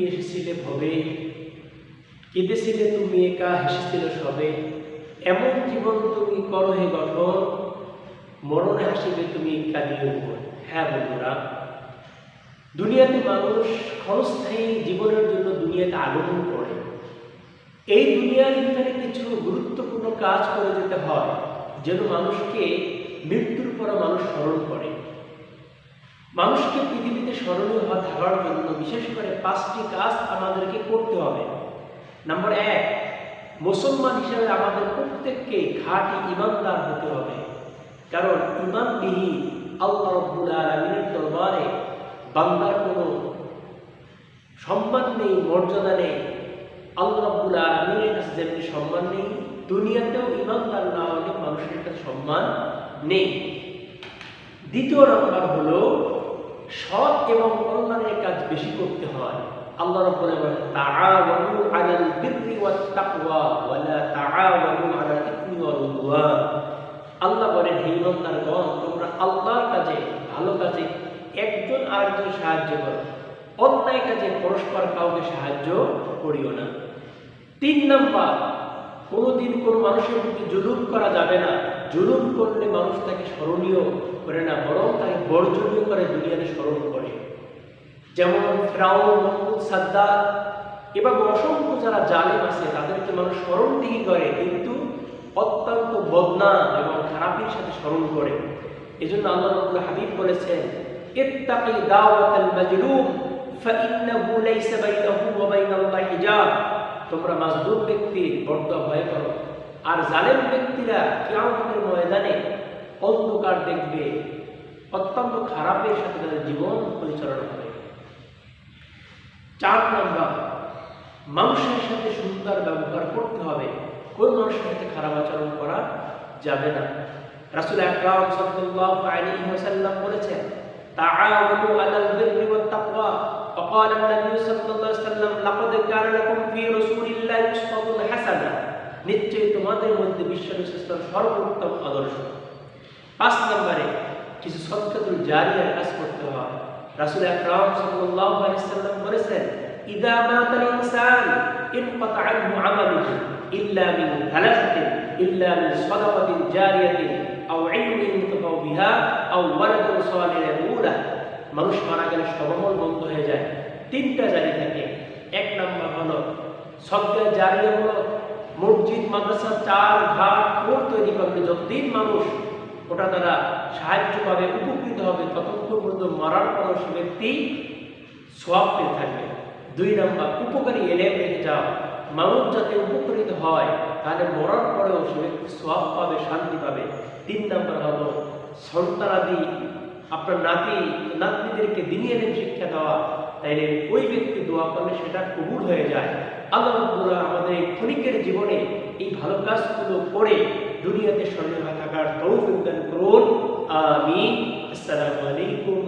তুমি এসেছিলে ভবে, কেঁদেছিলে তুমি একা হেসেছিলে সবে। এমন জীবন তুমি করো হে গঠন, মরণে হাসিবে তুমি কাঁদিয়ে উপর। হ্যাঁ বন্ধুরা, দুনিয়াতে মানুষ ক্ষণস্থায়ী জীবনের জন্য দুনিয়াতে আগমন করে। এই দুনিয়ার ভিতরে কিছু গুরুত্বপূর্ণ কাজ করে যেতে হয়, যেন মানুষকে মৃত্যুর পরে মানুষ স্মরণ করে। মানুষকে পৃথিবীতে স্মরণীয় হওয়া থাকার জন্য বিশেষ করে পাঁচটি কাজ আমাদেরকে করতে হবে। নাম্বার এক, মুসলমান হিসেবে আমাদের প্রত্যেককে খাঁটি ইমানদার হতে হবে। কারণ ইমানবিহীন আল্লাহ আলমিনের দরবারে বান্দার কোনো সম্মান নেই, মর্যাদা নেই। আল্লাহ রব্বুল আলমিনের কাছে যেমনি সম্মান নেই, দুনিয়াতেও ইমানদার না হলে মানুষের কাছে সম্মান নেই। দ্বিতীয় নম্বর হলো সৎ এবং কল্যাণের কাজ বেশি করতে হয়। তাআওয়ানু আলাল বিররি ওয়াত তাকওয়া ওয়া লা তাআওয়ানু আলাল ইসমি ওয়াল উদওয়ান আল্লাহ হে ইমানদারগণ, তোমরা আল্লাহর কাজে, ভালো কাজে একজন আরেকজন সাহায্য করো। অন্যায় কাজে পরস্পর কাউকে সাহায্য করিও না। তিন নাম্বার, কোনোদিন কোনো মানুষের প্রতি জুলুম করা যাবে না। জুলুম করলে মানুষ তাকে স্মরণীয় করে না তাকে বর্জনীয় করে দুনিয়াতে স্মরণ করে। যেমন ফ্রাউন মহম্মদ সাদ্দার এবং অসংখ্য যারা জালেম আছে, তাদেরকে মানুষ স্মরণ ঠিকই করে কিন্তু অত্যন্ত বদনাম এবং খারাপের সাথে স্মরণ করে। এই জন্য আল্লাহ রবুল্লাহ হাবিব বলেছেন, ইত্তাকি দাওয়াতাল মাজলুম, ফাইন্নাহু লাইসা বাইনাহু ওয়া বাইনাল্লাহি হিজাব। তোমরা মাজলুম ব্যক্তির বড্ড ভয় করো। আর জালেম ব্যক্তিরা কিয়ামতের ময়দানে অন্ধকার দেখবে। অত্যন্ত খারাপের সাথে তাদের জীবন পরিচালনা হবে চার নম্বর মানুষের সাথে সুন্দর ব্যবহার করতে হবে কোন মানুষের সাথে খারাপ আচরণ করা যাবে না রাসূল আকরাম সাল্লাল্লাহু আলাইহি ওয়াসাল্লাম বলেছেন তাআওয়ানু আলাল বিররি ওয়াত তাকওয়া فقال النبي صلى الله عليه وسلم لقد كان لكم في رسول الله أسوة حسنة নিশ্চয়ই তোমাদের মধ্যে বিশ্ববিশ্বাসের সর্বোত্তম আদর্শ পাঁচ নম্বরে কিছু সৎকাতুল জারিয়ার কাজ করতে হয়। রাসূল আকরাম সাল্লাল্লাহু আলাইহি সাল্লাম বলেছেন, ইদা মাতাল ইনসান ইনকাতা আনহু আমালুহু ইল্লা মিন থালাসাতিন ইল্লা মিন সাদাকাতিন জারিয়াতিন, আও ইলমিন আও সালিহিন মানুষ মারা গেলে সবমল বন্ধ হয়ে যায়। তিনটা জারি থাকে। এক নম্বর হলো সবটা জারিয়া হলো মসজিদ, মাদ্রাসা, চার ঘাট কোর তৈরি করবে। যতদিন মানুষ ওটা তারা সাহায্য পাবে, উপকৃত হবে। ততক্ষণ পর্যন্ত মারার পরও সে ব্যক্তি সব পেয়ে থাকবে। দুই নম্বর, উপকারী এলেম রেখে যাও। মানুষ যাতে উপকৃত হয়, তাহলে মরার পরেও সে ব্যক্তি সব পাবে, শান্তি পাবে। তিন নম্বর হলো, সন্তানাদি, আপনার নাতি, নাতনিদেরকে দিনিয়ে এলেম শিক্ষা দেওয়া। তাইলে ওই ব্যক্তি দোয়া করলে সেটা কবুল হয়ে যায়। আল্লাহ আমাদের ক্ষণিকের জীবনে এই ভালো কাজগুলো করে দুনিয়াতে স্মরণীয় থাকার তৌফিক দান করুন। আমি আসসালামু আলাইকুম